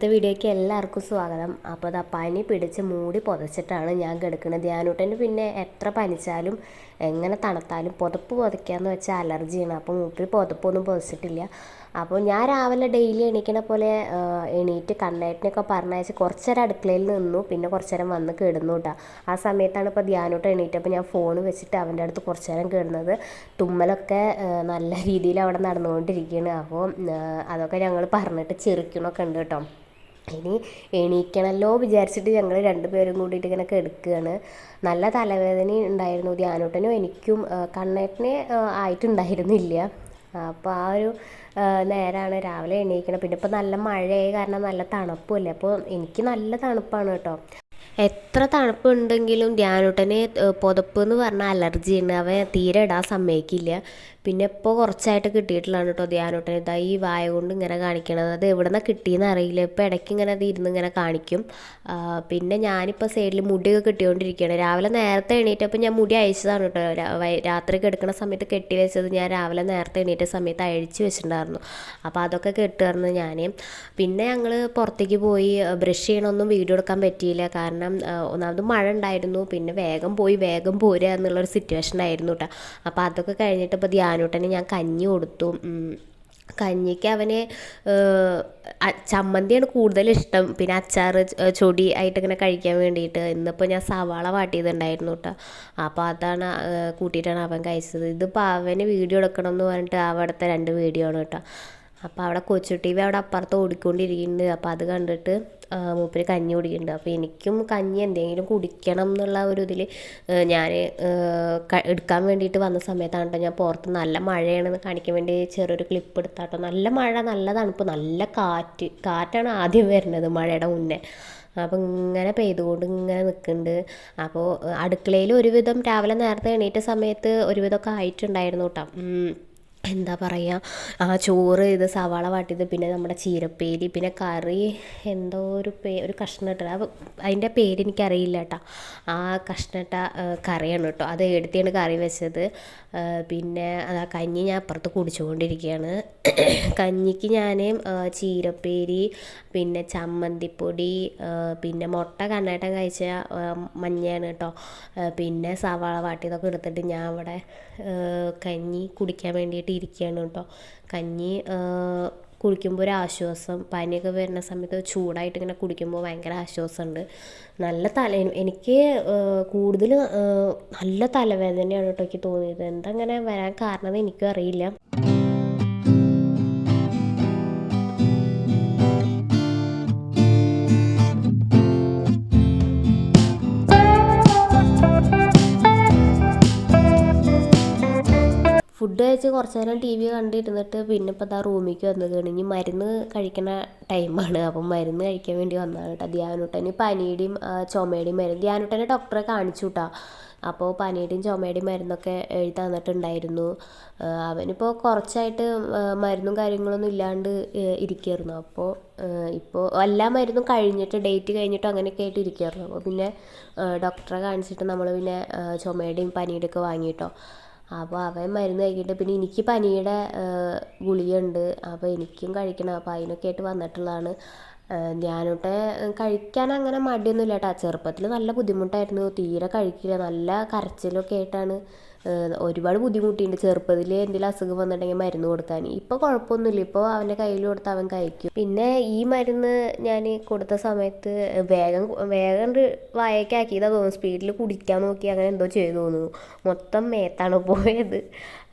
ഇന്നത്തെ വീഡിയോയ്ക്ക് എല്ലാവർക്കും സ്വാഗതം. അപ്പോൾ അതാ പനി പിടിച്ച് മൂടി പുതച്ചിട്ടാണ് ഞാൻ കിടക്കുന്നത്. ധ്യാനൂട്ടന് പിന്നെ എത്ര പനിച്ചാലും എങ്ങനെ തണുത്താലും പുതപ്പ് പുതയ്ക്കാന്ന് വെച്ചാൽ അലർജിയാണ്. അപ്പോൾ മൂപ്പര് പുതപ്പൊന്നും പുതച്ചിട്ടില്ല. അപ്പോൾ ഞാൻ രാവിലെ ഡെയിലി എണീക്കണ പോലെ എണീറ്റ് കണ്ണേറ്റിനൊക്കെ പറഞ്ഞയച്ച് കുറച്ച് നേരം അടുക്കളയിൽ നിന്നു. പിന്നെ കുറച്ച് നേരം വന്ന് കിടന്നു കേട്ടോ ആ സമയത്താണ് ഇപ്പോൾ ധ്യാനോട്ട് എണീറ്റപ്പോൾ ഞാൻ ഫോൺ വെച്ചിട്ട് അവന്റെ അടുത്ത് കുറച്ച് നേരം കിടന്നത്. തുമ്മലൊക്കെ നല്ല രീതിയിൽ അവിടെ നടന്നുകൊണ്ടിരിക്കുകയാണ് അപ്പോൾ അതൊക്കെ ഞങ്ങൾ പറഞ്ഞിട്ട് ചിരിക്കണമൊക്കെ ഉണ്ട് കേട്ടോ ഇനി എണീക്കണമല്ലോ വിചാരിച്ചിട്ട് ഞങ്ങൾ രണ്ടുപേരും കൂടിയിട്ട് ഇങ്ങനെ കിടക്കുകയാണ്. നല്ല തലവേദന ഉണ്ടായിരുന്നു. ധ്യാനോട്ടനും എനിക്കും കണ്ണേട്ടനെ ആയിട്ടുണ്ടായിരുന്നില്ല. അപ്പോൾ ആ ഒരു നേരമാണ് രാവിലെ എണീക്കണം. പിന്നെ ഇപ്പോൾ നല്ല മഴയായ കാരണം നല്ല തണുപ്പുമല്ലേ അപ്പോൾ എനിക്ക് നല്ല തണുപ്പാണ് കേട്ടോ. എത്ര തണുപ്പുണ്ടെങ്കിലും ധ്യാനൂട്ടന് പുതപ്പ് എന്ന് പറഞ്ഞാൽ അലർജിയാണ്. അവൻ തീരെ ഇടാൻ സമ്മതിക്കില്ല. പിന്നെ ഇപ്പോൾ കുറച്ചായിട്ട് കിട്ടിയിട്ടുള്ളതാണ് കേട്ടോ ധ്യാനൂട്ടന് ഇതാ ഈ വായ കൊണ്ട് ഇങ്ങനെ കാണിക്കണത്. അത് എവിടെ നിന്നാണ് കിട്ടിയെന്ന് അറിയില്ല. ഇപ്പോൾ ഇടയ്ക്ക് ഇങ്ങനെ അത് ഇരുന്ന് ഇങ്ങനെ കാണിക്കും. പിന്നെ ഞാനിപ്പോൾ സൈഡിൽ മുടിയൊക്കെ കെട്ടിക്കൊണ്ടിരിക്കുകയാണ്. രാവിലെ നേരത്തെ എണീറ്റപ്പോൾ ഞാൻ മുടി അയച്ചതാണ് കേട്ടോ. രാത്രി കിടക്കുന്ന സമയത്ത് കെട്ടി വെച്ചത് ഞാൻ രാവിലെ നേരത്തെ എണീറ്റ സമയത്ത് അഴിച്ച് വെച്ചിട്ടുണ്ടായിരുന്നു. അപ്പോൾ അതൊക്കെ കെട്ടുമായിരുന്നു ഞാൻ പിന്നെ ഞങ്ങൾ പുറത്തേക്ക് പോയി ബ്രഷ് ചെയ്യണമൊന്നും വീഡിയോ എടുക്കാൻ പറ്റിയില്ല. കാരണം ഒന്നാമത് മഴ ഉണ്ടായിരുന്നു. പിന്നെ വേഗം പോയി വേഗം പോരുക എന്നുള്ളൊരു സിറ്റുവേഷൻ ആയിരുന്നു കേട്ടോ. അപ്പോൾ അതൊക്കെ കഴിഞ്ഞിട്ട് ഇപ്പോൾ ധ്യാനൂട്ടന് ഞാൻ കഞ്ഞി കൊടുത്തു. കഞ്ഞിക്ക് അവന് ചമ്മന്തിയാണ് കൂടുതൽ ഇഷ്ടം. പിന്നെ അച്ചാർ ചൊടി ആയിട്ട് ഇങ്ങനെ കഴിക്കാൻ വേണ്ടിയിട്ട്. ഇന്നിപ്പോൾ ഞാൻ സവാള വാട്ടിയതുണ്ടായിരുന്നു കേട്ടോ അപ്പോൾ അതാണ് കൂട്ടിയിട്ടാണ് അവൻ കഴിച്ചത്. ഇതിപ്പോൾ അവന് വീഡിയോ എടുക്കണം എന്ന് പറഞ്ഞിട്ട് അവിടുത്തെ രണ്ട് വീഡിയോ ആണ് കേട്ടോ അപ്പോൾ അവിടെ കൊച്ചു ടി വി അവിടെ അപ്പുറത്ത് ഓടിക്കൊണ്ടിരിക്കുന്നുണ്ട്. അപ്പോൾ അത് കണ്ടിട്ട് മൂപ്പര് കഞ്ഞി കുടിക്കുന്നുണ്ട്. അപ്പോൾ എനിക്കും കഞ്ഞി എന്തെങ്കിലും കുടിക്കണം എന്നുള്ള ഒരു ഇതിൽ ഞാൻ എടുക്കാൻ വേണ്ടിയിട്ട് വന്ന സമയത്താണ് കേട്ടോ ഞാൻ പുറത്ത് നല്ല മഴയാണെന്ന് കാണിക്കാൻ വേണ്ടി ചെറിയൊരു ക്ലിപ്പ് എടുത്താട്ടോ നല്ല മഴ നല്ല തണുപ്പ് നല്ല കാറ്റ് കാറ്റാണ് ആദ്യം വരുന്നത് മഴയുടെ മുന്നേ. അപ്പോൾ ഇങ്ങനെ പെയ്തുകൊണ്ട് ഇങ്ങനെ നിൽക്കുന്നുണ്ട്. അപ്പോൾ അടുക്കളയിൽ ഒരുവിധം രാവിലെ നേരത്തെ എണീറ്റ സമയത്ത് ഒരുവിധമൊക്കെ ആയിട്ടുണ്ടായിരുന്നു കേട്ടോ. എന്താ പറയുക ആ ചോറ് ഇത് സവാള വാട്ടിയത് പിന്നെ നമ്മുടെ ചീരപ്പേരി പിന്നെ കറി എന്തോ ഒരു പേ ഒരു കഷ്ണം ഇട്ടത് അതിന്റെ പേര് എനിക്കറിയില്ല കേട്ടോ. ആ കഷ്ണം ഇട്ട കറിയാണ് കേട്ടോ. അത് എടുത്തിയാണ് കറി വെച്ചത്. പിന്നെ അതാ കഞ്ഞി ഞാൻ അപ്പുറത്ത് കുടിച്ചുകൊണ്ടിരിക്കുകയാണ്. കഞ്ഞിക്ക് ഞാൻ ചീരപ്പേരി പിന്നെ ചമ്മന്തിപ്പൊടി പിന്നെ മുട്ട കണ്ണേട്ടൻ കഴിച്ച മഞ്ഞയാണ് കേട്ടോ. പിന്നെ സവാള വാട്ടിയതൊക്കെ എടുത്തിട്ട് ഞാൻ അവിടെ കഞ്ഞി കുടിക്കാൻ വേണ്ടിയിട്ട് ഇരിക്കുകയാണ് കേട്ടോ. കഞ്ഞി കുടിക്കുമ്പോൾ ഒരു ആശ്വാസം പനിയൊക്കെ വരുന്ന സമയത്ത് ചൂടായിട്ട് ഇങ്ങനെ കുടിക്കുമ്പോൾ ഭയങ്കര ആശ്വാസമുണ്ട്. നല്ല തല എനിക്ക് കൂടുതൽ നല്ല തലവേദനയാണ് കേട്ടോ എനിക്ക് തോന്നിയത്. എന്താ അങ്ങനെ വരാൻ കാരണം എനിക്കും അറിയില്ല. ഫുഡ് കഴിച്ച് കുറച്ച് നേരം ടി വി കണ്ടിരുന്നിട്ട് പിന്നെ ഇപ്പോൾ ദാ റൂമിലേക്ക് വന്നതാണ് ഇനി മരുന്ന് കഴിക്കണ ടൈമാണ് അപ്പം മരുന്ന് കഴിക്കാൻ വേണ്ടി വന്നതാണ് കേട്ടോ ധ്യാനൂട്ടന് പനിയുടെയും ചുമയുടെയും മരുന്ന്. ധ്യാനൂട്ടനെ ഡോക്ടറെ കാണിച്ചു കേട്ടോ അപ്പോൾ പനിയുടെയും ചുമയുടെയും മരുന്നൊക്കെ എഴുതി തന്നിട്ടുണ്ടായിരുന്നു. അവനിപ്പോൾ കുറച്ചായിട്ട് മരുന്നും കാര്യങ്ങളൊന്നും ഇല്ലാണ്ട് ഇരിക്കുകയായിരുന്നു അപ്പോൾ ഇപ്പോൾ എല്ലാ മരുന്നും കഴിഞ്ഞിട്ട് ഡേറ്റ് കഴിഞ്ഞിട്ട് അങ്ങനെയൊക്കെ ആയിട്ട് ഇരിക്കുകയായിരുന്നു അപ്പോൾ പിന്നെ ഡോക്ടറെ കാണിച്ചിട്ട് നമ്മൾ പിന്നെ ചുമയുടെയും പനിയുടെയും ഒക്കെ വാങ്ങിയിട്ടോ അപ്പോൾ അവൻ മരുന്ന് കഴിക്കിയിട്ട് പിന്നെ എനിക്ക് പനിയുടെ ഗുളികയുണ്ട്. അപ്പോൾ എനിക്കും കഴിക്കണം. അപ്പോൾ അതിനൊക്കെ ആയിട്ട് വന്നിട്ടുള്ളതാണ്. ഞാനോട്ടെ കഴിക്കാൻ അങ്ങനെ മടിയൊന്നുമില്ല കേട്ടോ. ചെറുപ്പത്തിൽ നല്ല ബുദ്ധിമുട്ടായിരുന്നു. തീരെ കഴിക്കില്ല. നല്ല കരച്ചിലൊക്കെ ആയിട്ടാണ് ഒരുപാട് ബുദ്ധിമുട്ടിയിട്ടുണ്ട് ചെറുപ്പത്തിൽ എന്തെങ്കിലും അസുഖം വന്നിട്ടുണ്ടെങ്കിൽ മരുന്ന് കൊടുക്കാൻ ഇപ്പോൾ കുഴപ്പമൊന്നുമില്ല ഇപ്പോൾ അവന്റെ കയ്യിൽ കൊടുത്ത് അവൻ കഴിക്കും. പിന്നെ ഈ മരുന്ന് ഞാൻ കൊടുത്ത സമയത്ത് വേഗം വേഗം കണ്ട് വായക്കാക്കിയതാ തോന്നുന്നു. സ്പീഡിൽ കുടിക്കാൻ നോക്കി അങ്ങനെ എന്തോ ചെയ്തു തോന്നുന്നു. മൊത്തം മേത്താണ് പോയത്.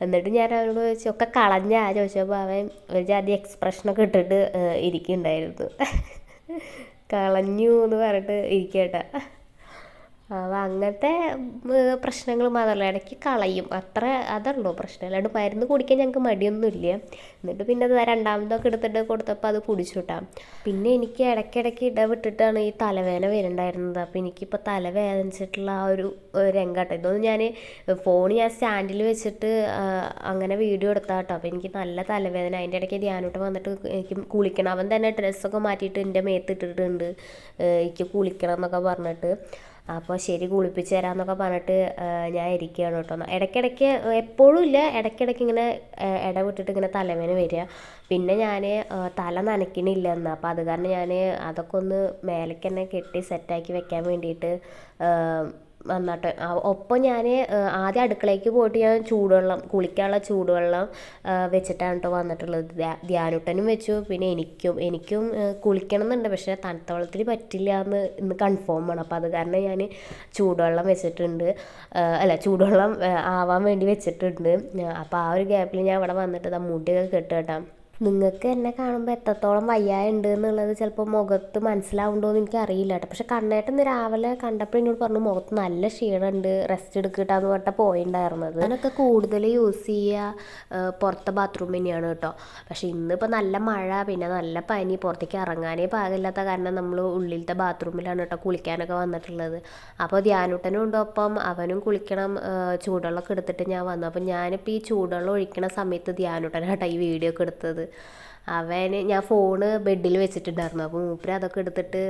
എന്നിട്ട് ഞാൻ അവനോട് ചോദിച്ചു ഒക്കെ കളഞ്ഞാ? ചോദിച്ചപ്പോൾ അവൻ ഒരു ജാതി എക്സ്പ്രഷനൊക്കെ ഇട്ടിട്ട് ഇരിക്കുന്നുണ്ടായിരുന്നു. കളഞ്ഞു എന്ന് പറഞ്ഞിട്ട് ഇരിക്കട്ടെ അങ്ങനത്തെ പ്രശ്നങ്ങൾ മാത്രമല്ല ഇടയ്ക്ക് കളയും. അത്ര അതുള്ളൂ പ്രശ്നം. അല്ലാണ്ട് മരുന്ന് കുടിക്കാൻ ഞങ്ങൾക്ക് മടിയൊന്നുമില്ല. എന്നിട്ട് പിന്നെ അത് രണ്ടാമതൊക്കെ എടുത്തിട്ട് കൊടുത്തപ്പോൾ അത് കുടിച്ചുട്ടാ. പിന്നെ എനിക്ക് ഇടയ്ക്കിടയ്ക്ക് ഇടവിട്ടിട്ടാണ് ഈ തലവേദന വരുന്നുണ്ടായിരുന്നത്. അപ്പോൾ എനിക്കിപ്പോൾ തലവേദനിച്ചിട്ടുള്ള ആ ഒരു രംഗട്ടോ. ഇതൊന്നും ഞാൻ ഫോൺ ഞാൻ സ്റ്റാൻഡിൽ വെച്ചിട്ട് അങ്ങനെ വീഡിയോ എടുത്താൽ കേട്ടോ അപ്പോൾ എനിക്ക് നല്ല തലവേദന. അതിന്റെ ഇടയ്ക്ക് ധ്യാനോട്ട് വന്നിട്ട് എനിക്ക് കുളിക്കണം. അവൻ തന്നെ ഡ്രസ്സൊക്കെ മാറ്റിയിട്ട് എന്റെ മേത്ത് ഇട്ടിട്ടുണ്ട്. എനിക്ക് കുളിക്കണം എന്നൊക്കെ പറഞ്ഞിട്ട്. അപ്പോൾ ശരി കുളിപ്പിച്ച് തരാമെന്നൊക്കെ പറഞ്ഞിട്ട് ഞാൻ ഇരിക്കുകയാണ് കേട്ടോ. ഇടയ്ക്കിടയ്ക്ക് എപ്പോഴും ഇല്ല. ഇടയ്ക്കിടയ്ക്ക് ഇങ്ങനെ ഇടവിട്ടിട്ട് ഇങ്ങനെ തലവേന വരിക. പിന്നെ ഞാൻ തല നനയ്ക്കണില്ല എന്നാൽ അപ്പോൾ അത് കാരണം ഞാൻ അതൊക്കെ ഒന്ന് മേലേക്ക് തന്നെ കെട്ടി സെറ്റാക്കി വെക്കാൻ വേണ്ടിയിട്ട് നന്നായിട്ട്. ഒപ്പം ഞാൻ ആദ്യം അടുക്കളയ്ക്ക് പോയിട്ട് ഞാൻ ചൂടുവെള്ളം കുളിക്കാനുള്ള ചൂടുവെള്ളം വെച്ചിട്ടാണ് കേട്ടോ വന്നിട്ടുള്ളത്. ധ്യാനുട്ടനും വെച്ചു. പിന്നെ എനിക്കും എനിക്കും കുളിക്കണം എന്നുണ്ട് പക്ഷേ തണുത്ത വെള്ളത്തിൽ പറ്റില്ല എന്ന് ഇന്ന് കൺഫേം ആണ്. അപ്പോൾ അത് കാരണം ഞാൻ ചൂടുവെള്ളം വെച്ചിട്ടുണ്ട്. അല്ല ചൂടുവെള്ളം ആവാൻ വേണ്ടി വെച്ചിട്ടുണ്ട്. അപ്പോൾ ആ ഒരു ഗ്യാപ്പിൽ ഞാൻ ഇവിടെ വന്നിട്ട് മുടിയൊക്കെ കെട്ടുകെട്ടാം. നിങ്ങൾക്ക് എന്നെ കാണുമ്പോൾ എത്രത്തോളം വയ്യായുണ്ട് എന്നുള്ളത് ചിലപ്പോൾ മുഖത്ത് മനസ്സിലാവുണ്ടോ എന്ന് എനിക്ക് അറിയില്ല കേട്ടോ. പക്ഷെ കണ്ണേട്ടൻ ഇന്ന് രാവിലെ കണ്ടപ്പോൾ എന്നോട് പറഞ്ഞു മുഖത്ത് നല്ല ക്ഷീണമുണ്ട് റെസ്റ്റ് എടുക്കട്ടാന്ന് പറഞ്ഞിട്ട് പോയിണ്ടായിരുന്നത്. അതിനൊക്കെ കൂടുതൽ യൂസ് ചെയ്യുക പുറത്തെ ബാത്റൂം തന്നെയാണ് കേട്ടോ. പക്ഷെ ഇന്നിപ്പോൾ നല്ല മഴ പിന്നെ നല്ല പനി പുറത്തേക്ക് ഇറങ്ങാനേ പാകില്ലാത്ത കാരണം നമ്മൾ ഉള്ളിലത്തെ ബാത്റൂമിലാണ് കേട്ടോ കുളിക്കാനൊക്കെ വന്നിട്ടുള്ളത്. അപ്പോൾ ധ്യാനുട്ടനും ഉണ്ട് ഒപ്പം അവനും കുളിക്കണം ചൂടുവെള്ളമൊക്കെ എടുത്തിട്ട് ഞാൻ വന്നു. അപ്പം ഞാനിപ്പോൾ ഈ ചൂടുവെള്ളം ഒഴിക്കണ സമയത്ത് ധ്യാനുട്ടനാട്ടോ ഈ വീഡിയോ ഒക്കെ എടുത്തത്. അവന് ഞാൻ ഫോണ് ബെഡിൽ വെച്ചിട്ടുണ്ടായിരുന്നു. അപ്പോൾ മൂപ്പര് അതൊക്കെ എടുത്തിട്ട്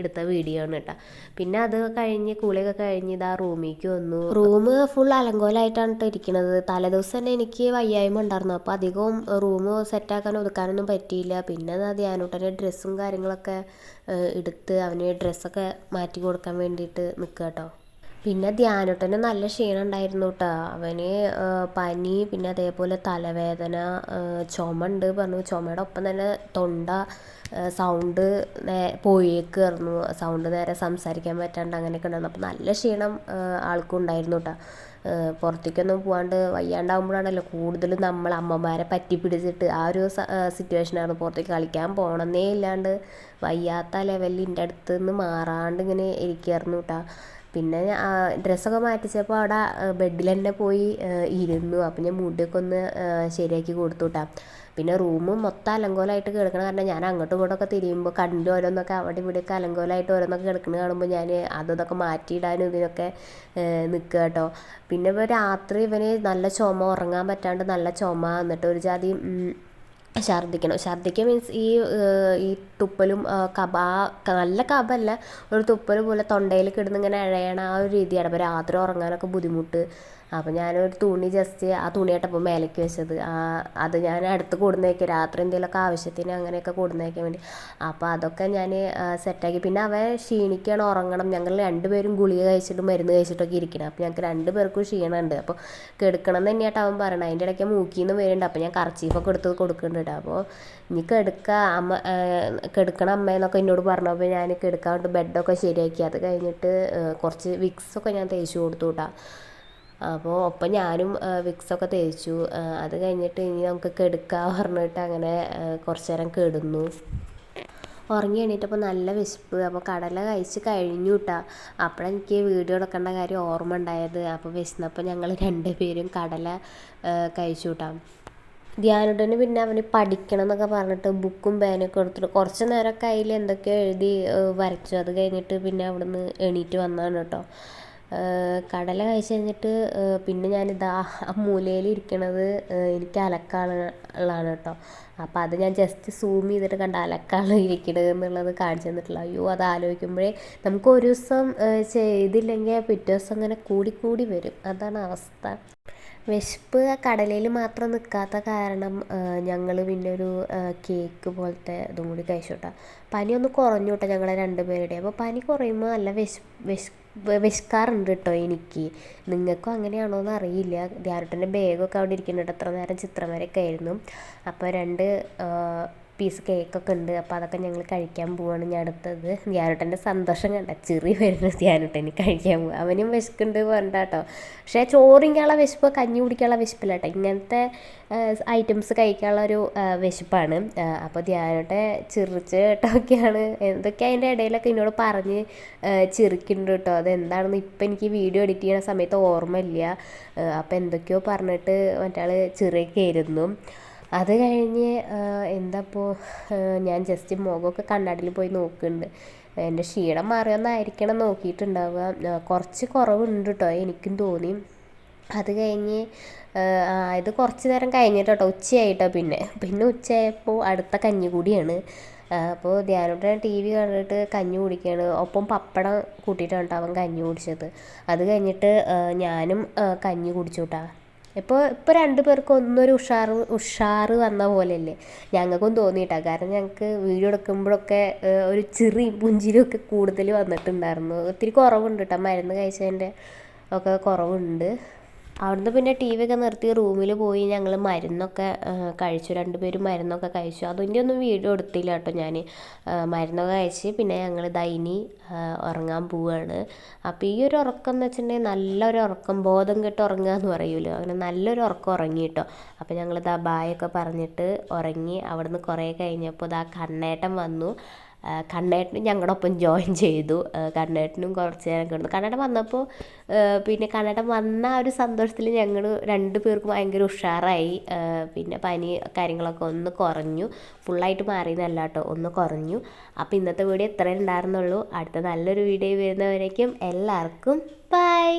എടുത്ത വീഡിയോ ആണ് കേട്ടോ പിന്നെ അത് കഴിഞ്ഞ് കുളിയൊക്കെ കഴിഞ്ഞ് ഇതാ റൂമിലേക്ക് വന്നു. റൂം ഫുൾ അലങ്കോലായിട്ടാണ് കേട്ടോ ഇരിക്കുന്നത് തലേദിവസം തന്നെ എനിക്ക് വയ്യായ്മ ഉണ്ടായിരുന്നു. അപ്പോൾ അധികവും റൂം സെറ്റാക്കാൻ ഒതുക്കാനൊന്നും പറ്റിയില്ല. പിന്നെ അത് ധ്യാനൂട്ടന്റെ ഡ്രസ്സും കാര്യങ്ങളൊക്കെ എടുത്ത് അവന് ഡ്രസ്സൊക്കെ മാറ്റി കൊടുക്കാൻ വേണ്ടിയിട്ട് നിൽക്കുക കേട്ടോ പിന്നെ ധ്യാനൂട്ടന് നല്ല ക്ഷീണം ഉണ്ടായിരുന്നു കേട്ടോ അവന് പനി പിന്നെ അതേപോലെ തലവേദന ചുമ ഉണ്ട് പറഞ്ഞു. ചുമയുടെ ഒപ്പം തന്നെ തൊണ്ട സൗണ്ട് പോയേക്കായിരുന്നു സൗണ്ട് നേരെ സംസാരിക്കാൻ പറ്റാണ്ട് അങ്ങനെയൊക്കെ ഉണ്ടായിരുന്നു. അപ്പം നല്ല ക്ഷീണം ആൾക്കും ഉണ്ടായിരുന്നു കേട്ടോ പുറത്തേക്കൊന്നും പോകാണ്ട് വയ്യാണ്ടാകുമ്പോഴാണല്ലോ കൂടുതലും നമ്മൾ അമ്മമാരെ പറ്റി പിടിച്ചിട്ട് ആ ഒരു സിറ്റുവേഷനാണ് പുറത്തേക്ക് കളിക്കാൻ പോകണമെന്നേ ഇല്ലാണ്ട് വയ്യാത്ത ലെവലിൽ എന്റെ അടുത്ത് നിന്ന് മാറാണ്ട് ഇങ്ങനെ ഇരിക്കുകയായിരുന്നു കേട്ടോ പിന്നെ ഡ്രസ്സൊക്കെ മാറ്റിച്ചപ്പോൾ അവിടെ ബെഡിൽ തന്നെ പോയി ഇരുന്നു. അപ്പം ഞാൻ മുടിയൊക്കെ ഒന്ന് ശരിയാക്കി കൊടുത്തു കേട്ടോ പിന്നെ റൂമ് മൊത്തം അലങ്കോലമായിട്ട് കിടക്കണ കാരണം ഞാൻ അങ്ങോട്ടും ഇങ്ങോട്ടൊക്കെ തിരിയുമ്പോൾ കണ്ടു ഓരോന്നൊക്കെ അവിടെ ഇവിടെയൊക്കെ അലങ്കോലമായിട്ട് ഓരോന്നൊക്കെ കിടക്കുന്നത് കാണുമ്പോൾ ഞാൻ അതൊക്കെ മാറ്റിയിടാനും ഇതിനൊക്കെ നിൽക്കുക കേട്ടോ പിന്നെ ഇപ്പോൾ രാത്രി ഇവന് നല്ല ചുമ ഉറങ്ങാൻ പറ്റാണ്ട് നല്ല ചുമ എന്നിട്ട് ഒരു ജാതി ഛർദ്ദിക്കണം. ഛർദ്ദിക്കുക മീൻസ് ഈ ഈ തുപ്പലും കബ നല്ല കബല്ല ഒരു തുപ്പൽ പോലെ തൊണ്ടയിൽ കിടന്ന് ഇങ്ങനെ ഇഴയണ ആ ഒരു രീതിയാണ്. അപ്പോൾ രാത്രി ഉറങ്ങാനൊക്കെ ബുദ്ധിമുട്ട്. അപ്പോൾ ഞാനൊരു തുണി ജസ്റ്റ് ആ തുണിയായിട്ടപ്പോൾ മേലേക്ക് വെച്ചത്. അത് ഞാൻ അടുത്ത് കൊടുന്നേക്കും. രാത്രി എന്തെങ്കിലുമൊക്കെ ആവശ്യത്തിന് അങ്ങനെയൊക്കെ കൊടുന്നേക്കാൻ വേണ്ടി. അപ്പോൾ അതൊക്കെ ഞാൻ സെറ്റാക്കി പിന്നെ അവൻ ക്ഷീണിക്കണം ഉറങ്ങണം. ഞങ്ങൾ രണ്ടുപേരും ഗുളിക കഴിച്ചിട്ട് മരുന്ന് കഴിച്ചിട്ടൊക്കെ ഇരിക്കണം. അപ്പോൾ ഞങ്ങൾക്ക് രണ്ട് പേർക്കും ക്ഷീണമുണ്ട് അപ്പോൾ കെടുക്കണം എന്ന് തന്നെയായിട്ട് അവൻ പറയണം. അതിന്റെ ഇടയ്ക്ക് മൂക്കിൽ നിന്ന് വരുന്നുണ്ട്. അപ്പോൾ ഞാൻ കർച്ചീഫൊക്കെ എടുത്ത് കൊടുക്കുന്നുണ്ട് അപ്പോൾ ഇനി കെടുക്ക അമ്മ കെടുക്കണം അമ്മയെന്നൊക്കെ എന്നോട് പറഞ്ഞപ്പോൾ ഞാൻ കെടുക്കാൻ ബെഡൊക്കെ ശരിയാക്കി. അത് കഴിഞ്ഞിട്ട് കുറച്ച് വിക്സൊക്കെ ഞാൻ തേച്ച് കൊടുത്തു കേട്ടോ അപ്പോൾ ഒപ്പം ഞാനും വിക്സൊക്കെ തേച്ചു. അത് കഴിഞ്ഞിട്ട് ഇനി നമുക്ക് കെടുക്കാം പറഞ്ഞിട്ട് അങ്ങനെ കുറച്ച് നേരം കിടന്നു. ഉറങ്ങി എണീറ്റപ്പോൾ നല്ല വിശപ്പ്. അപ്പോൾ കടല കഴിച്ച് കഴിഞ്ഞു കേട്ടാ അപ്പോഴെനിക്ക് വീഡിയോ എടുക്കേണ്ട കാര്യം ഓർമ്മ ഉണ്ടായത്. അപ്പോൾ വിശന്നപ്പോൾ ഞങ്ങൾ രണ്ടുപേരും കടല കഴിച്ചു കൂട്ടാം ധ്യാനുടന് പിന്നെ അവന് പഠിക്കണം എന്നൊക്കെ പറഞ്ഞിട്ട് ബുക്കും പേനൊക്കെ എടുത്തിട്ട് കുറച്ച് നേരമൊക്കെ അതിൽ എന്തൊക്കെയോ എഴുതി വരച്ചു. അത് കഴിഞ്ഞിട്ട് പിന്നെ അവിടുന്ന് എണീറ്റ് വന്നതാണ് കേട്ടോ കടല കഴിച്ച് കഴിഞ്ഞിട്ട് പിന്നെ ഞാനിതാ ആ മൂലയിൽ ഇരിക്കണത് എനിക്ക് അലക്കാനുള്ളതാണ് കേട്ടോ. അപ്പോൾ അത് ഞാൻ ജസ്റ്റ് സൂം ചെയ്തിട്ട് കണ്ട അലക്കാണ് ഇരിക്കണത് എന്നുള്ളത് കാണിച്ചു തന്നിട്ടില്ല അയ്യോ അത് ആലോചിക്കുമ്പോഴേ നമുക്ക് ഒരു ദിവസം ചെയ്തില്ലെങ്കിൽ പിറ്റേ ദിവസം അങ്ങനെ കൂടി കൂടി വരും. അതാണ് അവസ്ഥ. വിശപ്പ് കടലയിൽ മാത്രം നിൽക്കാത്ത കാരണം ഞങ്ങൾ പിന്നെ ഒരു കേക്ക് പോലത്തെ ഇതും കൂടി കഴിച്ചു കേട്ടോ പനി ഒന്ന് കുറഞ്ഞു കേട്ടോ ഞങ്ങളെ രണ്ടുപേരുടെ അപ്പോൾ പനി കുറയുമ്പോൾ നല്ല വിശ വിശ വിശക്കാറുണ്ട് കേട്ടോ എനിക്ക്. നിങ്ങൾക്കും അങ്ങനെയാണോ എന്ന് അറിയില്ല. ധ്യാനത്തിന്റെ ബാഗൊക്കെ അവിടെ ഇരിക്കുന്നുണ്ട്. എത്ര നേരം ചിത്രം വരെയൊക്കെ ആയിരുന്നു. അപ്പോൾ രണ്ട് പീസ് കേക്കൊക്കെ ഉണ്ട്. അപ്പോൾ അതൊക്കെ ഞങ്ങൾ കഴിക്കാൻ പോവാണ് ഞാൻ അടുത്തത്. ധ്യാനുട്ടന്റെ സന്തോഷം കണ്ട ചെറിയ വരുന്ന ധ്യാനുട്ടന് കഴിക്കാൻ പോകും അവനും വിശക്കുണ്ട് പറഞ്ഞ കേട്ടോ പക്ഷേ ചോറിങ്ങാനുള്ള വിശപ്പ് കഞ്ഞി കുടിക്കാനുള്ള വിശപ്പില്ല കേട്ടോ ഇങ്ങനത്തെ ഐറ്റംസ് കഴിക്കാനുള്ള ഒരു വിശപ്പാണ്. അപ്പോൾ ധ്യാനട്ടെ ചിറിച്ച് കേട്ടൊക്കെയാണ് എന്തൊക്കെ അതിന്റെ ഇടയിലൊക്കെ എന്നോട് പറഞ്ഞ് ചിറിക്കുന്നുണ്ട് കേട്ടോ അതെന്താണെന്ന് ഇപ്പം എനിക്ക് വീഡിയോ എഡിറ്റ് ചെയ്യുന്ന സമയത്ത് ഓർമ്മയില്ല. അപ്പോൾ എന്തൊക്കെയോ പറഞ്ഞിട്ട് മറ്റാൾ ചിറിയൊക്കെ ആയിരുന്നു. അത് കഴിഞ്ഞ് എന്താപ്പോൾ ഞാൻ ജസ്റ്റ് മുഖമൊക്കെ കണ്ണാടിയിൽ പോയി നോക്കുന്നുണ്ട്. എന്റെ ക്ഷീണം മാറിയൊന്നായിരിക്കണം നോക്കിയിട്ടുണ്ടാവുക. കുറച്ച് കുറവുണ്ട് കേട്ടോ എനിക്കും തോന്നി. അത് കഴിഞ്ഞ് ഇത് കുറച്ച് നേരം കഴിഞ്ഞിട്ട് ഉച്ചയായിട്ടോ പിന്നെ. പിന്നെ ഉച്ചയായപ്പോൾ അടുത്ത കഞ്ഞി കൂടിയാണ് അപ്പോൾ ധ്യാനോട്ടൻ ടി വി കണ്ടിട്ട് കഞ്ഞി കുടിക്കുകയാണ് ഒപ്പം പപ്പടം കൂട്ടിയിട്ടാണ് കേട്ടോ അവൻ കഞ്ഞി കുടിച്ചത്. അത് കഴിഞ്ഞിട്ട് ഞാനും കഞ്ഞി കുടിച്ചു കേട്ടോ ഇപ്പോൾ ഇപ്പോൾ രണ്ട് പേർക്കും ഒന്നൊരു ഉഷാറ് ഉഷാറ് വന്ന പോലെയല്ലേ? ഞങ്ങൾക്കും തോന്നിയിട്ടാ. കാരണം ഞങ്ങൾക്ക് വീഡിയോ എടുക്കുമ്പോഴൊക്കെ ഒരു ചിറിയും പുഞ്ചിരിയും ഒക്കെ കൂടുതൽ വന്നിട്ടുണ്ടായിരുന്നു. ഒത്തിരി കുറവുണ്ട് കേട്ടോ മരുന്ന് കഴിച്ചതിന്റെ ഒക്കെ കുറവുണ്ട്. അവിടുന്ന് പിന്നെ ടി വി ഒക്കെ നിർത്തി റൂമിൽ പോയി ഞങ്ങൾ മരുന്നൊക്കെ കഴിച്ചു. രണ്ടുപേരും മരുന്നൊക്കെ കഴിച്ചു. അതിന്റെ ഒന്നും വീഡിയോ എടുത്തില്ല കേട്ടോ ഞാൻ മരുന്നൊക്കെ കഴിച്ച് പിന്നെ ഞങ്ങൾ ദൈനി ഉറങ്ങാൻ പോവുകയാണ് അപ്പോൾ ഈ ഒരു ഉറക്കം എന്ന് വെച്ചിട്ടുണ്ടെങ്കിൽ നല്ലൊരു ഉറക്കം ബോധം കെട്ട് ഉറങ്ങുക എന്ന് പറയുമല്ലോ അങ്ങനെ നല്ലൊരു ഉറക്കം ഉറങ്ങി കേട്ടോ. അപ്പോൾ ഞങ്ങൾ ഇതാ ബായൊക്കെ പറഞ്ഞിട്ട് ഉറങ്ങി അവിടുന്ന് കുറേ കഴിഞ്ഞപ്പോൾ ദാ കണ്ണേട്ടം വന്നു. കണ്ണേട്ടനും ഞങ്ങളുടെ ഒപ്പം ജോയിൻ ചെയ്തു കണ്ണേട്ടനും കുറച്ച് നേരം കിടന്നു. കണ്ണേട്ടൻ വന്നപ്പോൾ പിന്നെ കണ്ണേട്ടൻ വന്ന ആ ഒരു സന്തോഷത്തിൽ ഞങ്ങൾ രണ്ട് പേർക്കും ഭയങ്കര ഉഷാറായി. പിന്നെ പനി കാര്യങ്ങളൊക്കെ ഒന്ന് കുറഞ്ഞു. ഫുള്ളായിട്ട് മാറിയെന്നല്ല കേട്ടോ ഒന്ന് കുറഞ്ഞു. അപ്പോൾ ഇന്നത്തെ വീഡിയോ ഇത്രയേ ഉണ്ടായിരുന്നുള്ളൂ. അടുത്ത നല്ലൊരു വീഡിയോ വരുന്നവരേക്കും എല്ലാവർക്കും ബൈ